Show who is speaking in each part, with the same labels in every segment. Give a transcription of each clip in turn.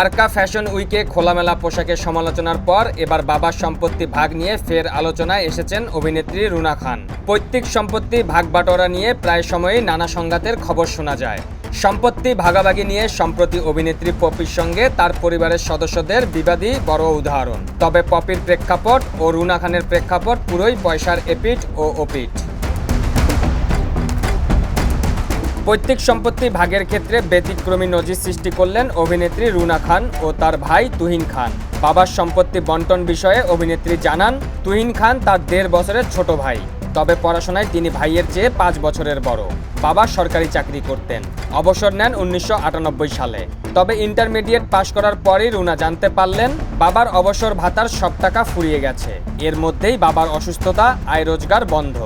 Speaker 1: আরকা fashion উইকে খোলামেলা পোশাকের সমালোচনার পর এবার বাবার সম্পত্তি ভাগ নিয়ে ফের আলোচনায় এসেছেন অভিনেত্রী রুনা খান। পৈতৃক সম্পত্তি ভাগ বাটোয়ারা নিয়ে প্রায় সময়ই নানা সংঘাতের খবর শোনা যায়। সম্পত্তি ভাগাভাগি নিয়ে সম্প্রতি অভিনেত্রী পপির সঙ্গে তার পরিবারের সদস্যদের বিবাদী বড় উদাহরণ। তবে পপির প্রেক্ষাপট ও রুনা খানের প্রেক্ষাপট পুরোই পয়সার এপিট ও ওপিট পৈতৃক সম্পত্তি ভাগের ক্ষেত্রে ব্যতিক্রমী নজির সৃষ্টি করলেন অভিনেত্রী রুনা খান ও তার ভাই তুহিন খান। বাবার সম্পত্তি বন্টন বিষয়ে অভিনেত্রী জানান, তুহিন খান তার দেড় বছরের ছোট ভাই, তবে পড়াশোনায় তিনি ভাইয়ের চেয়ে পাঁচ বছরের বড়। বাবা সরকারি চাকরি করতেন, অবসর নেন উনিশশো আটানব্বই সালে। তবে ইন্টারমিডিয়েট পাশ করার পরই রুনা জানতে পারলেন, বাবার অবসর ভাতার সব টাকা ফুরিয়ে গেছে। এর মধ্যেই বাবার অসুস্থতা, আয় রোজগার বন্ধ।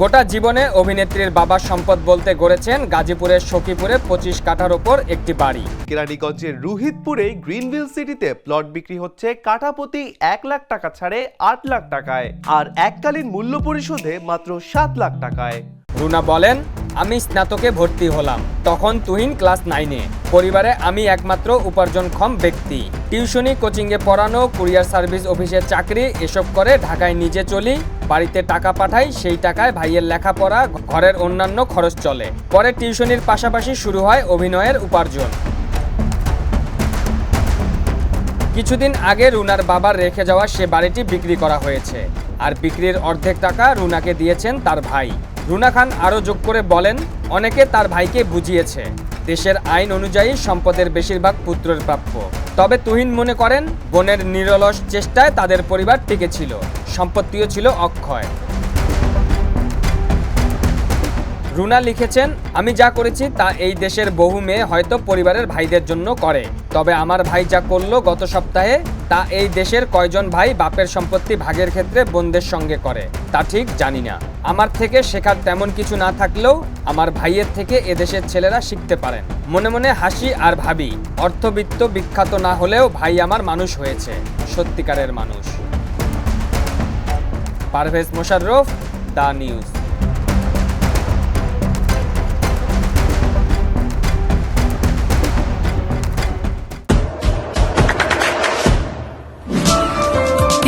Speaker 1: গোটা জীবনে অভিনেত্রীর বাবার সম্পদ বলতে গড়েছেন গাজীপুরের সখীপুরে পঁচিশ কাঠার ওপর একটি বাড়ি।
Speaker 2: কেরানীগঞ্জের রুহিতপুরে গ্রিনভিল সিটিতে প্লট বিক্রি হচ্ছে কাঠাপতি এক লাখ টাকা ছাড়ে আট লাখ টাকায় আর এককালীন মূল্য পরিশোধে মাত্র সাত লাখ টাকায়।
Speaker 1: রুনা বলেন আমি স্নাতকে ভর্তি হলাম তখন তুহিন ক্লাস নাইনে। পরিবারে আমি একমাত্র উপার্জনক্ষম ব্যক্তি। টিউশনি কোচিংয়ে পড়ানো কুরিয়ার সার্ভিস অফিসের চাকরি এসব করে ঢাকায় নিজে চলি। বাড়িতে টাকা পাঠাই, সেই টাকায় ভাইয়ের লেখাপড়া, ঘরের অন্যান্য খরচ চলে। পরে টিউশনির পাশাপাশি শুরু হয় অভিনয়ের উপার্জন। কিছুদিন আগে রুনার বাবার রেখে যাওয়া সে বাড়িটি বিক্রি করা হয়েছে। আর বিক্রির অর্ধেক টাকা রুনাকে দিয়েছেন তার ভাই। রুনা খান আরও যোগ করে বলেন, অনেকে তার ভাইকে বুঝিয়েছে, দেশের আইন অনুযায়ী সম্পদের বেশিরভাগ পুত্রের প্রাপ্য। তবে তুহিন মনে করেন, বোনের নিরলস চেষ্টায় তাদের পরিবার টিকে ছিল, সম্পত্তিও ছিল অক্ষয়। রুনা লিখেছেন, আমি যা করেছি তা এই দেশের বহু মেয়ে হয়তো পরিবারের ভাইদের জন্য করে। তবে আমার ভাই যা করল গত সপ্তাহে, তা এই দেশের কয়জন ভাই বাপের সম্পত্তি ভাগের ক্ষেত্রে বোনদের সঙ্গে করে। তা ঠিক জানি না। আমার থেকে শেখার তেমন কিছু না থাকলেও আমার ভাইয়ের থেকে এদেশের ছেলেরা শিখতে পারেন। মনে মনে হাসি আর ভাবি, অর্থবিত্ত বিখ্যাত না হলেও ভাই আমার মানুষ হয়েছে, সত্যিকারের মানুষ। Parvez Musharraf, the news.